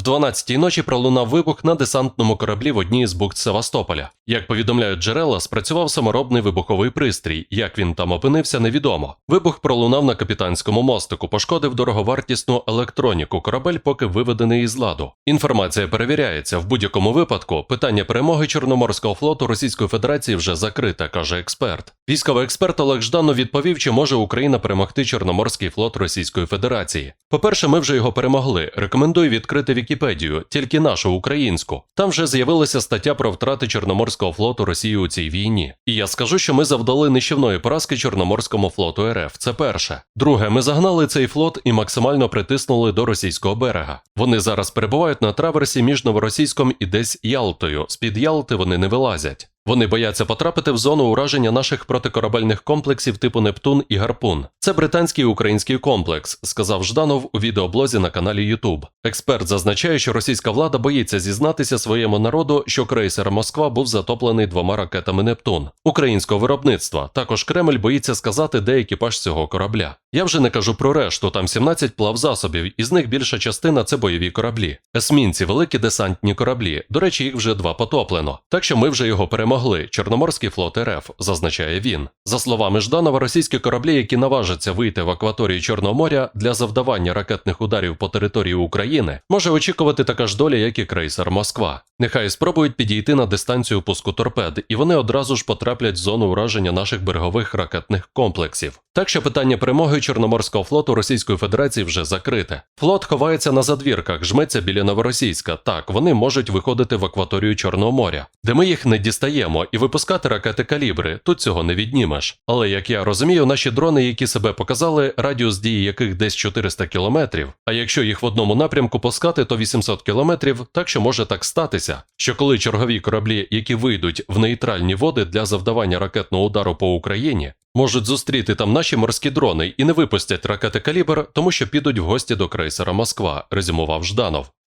В 12-й ночі пролунав вибух на десантному кораблі в одній з бухт Севастополя. Як повідомляють джерела, спрацював саморобний вибуховий пристрій. Як він там опинився, невідомо. Вибух пролунав на капітанському мостику, пошкодив дороговартісну електроніку. Корабель поки виведений із ладу. Інформація перевіряється. В будь-якому випадку питання перемоги Чорноморського флоту Російської Федерації вже закрите, каже експерт. Військовий експерт Олег Жданов відповів, чи може Україна перемогти Чорноморський флот Російської Федерації. По-перше, ми вже його перемогли. Рекомендую відкрити Вікіпедію, тільки нашу українську. Там вже з'явилася стаття про втрати Чорноморського флоту Росії у цій війні. І я скажу, що ми завдали нищівної поразки Чорноморському флоту РФ. Це перше. Друге, ми загнали цей флот і максимально притиснули до російського берега. Вони зараз перебувають на траверсі між Новоросійськом і десь Ялтою. З під Ялти вони не вилазять. Вони бояться потрапити в зону ураження наших протикорабельних комплексів типу Нептун і Гарпун. Це британський і український комплекс, сказав Жданов у відеоблозі на каналі YouTube. Експерт зазначає, що російська влада боїться зізнатися своєму народу, що крейсер Москва був затоплений двома ракетами Нептун українського виробництва. Також Кремль боїться сказати, де екіпаж цього корабля. Я вже не кажу про решту, там 17 плавзасобів, із них більша частина це бойові кораблі. Есмінці, великі десантні кораблі. До речі, їх вже два потоплено. Так що ми вже його перемогли. Чорноморський флот РФ, зазначає він. За словами Жданова, російські кораблі, які наважаться вийти в акваторію Чорного моря для завдавання ракетних ударів по території України, може очікувати така ж доля, як і крейсер Москва. Нехай спробують підійти на дистанцію пуску торпед, і вони одразу ж потраплять в зону ураження наших берегових ракетних комплексів. Так що питання перемоги Чорноморського флоту Російської Федерації вже закрите. Флот ховається на задвірках, жметься біля Новоросійська. Так, вони можуть виходити в акваторію Чорного моря, де ми їх не дістаємо, і випускати ракети калібри. Тут цього не віднімеш. Але як я розумію, наші дрони, які себе показали, радіус дії яких десь 400 кілометрів. А якщо їх в одному напрямку пускати, то 800 кілометрів, так що може так статися, що коли чергові кораблі, які вийдуть в нейтральні води для завдавання ракетного удару по Україні, можуть зустріти там наші морські дрони і не випустять ракети калібр, тому що підуть в гості до крейсера Москва, резюмував Жданов.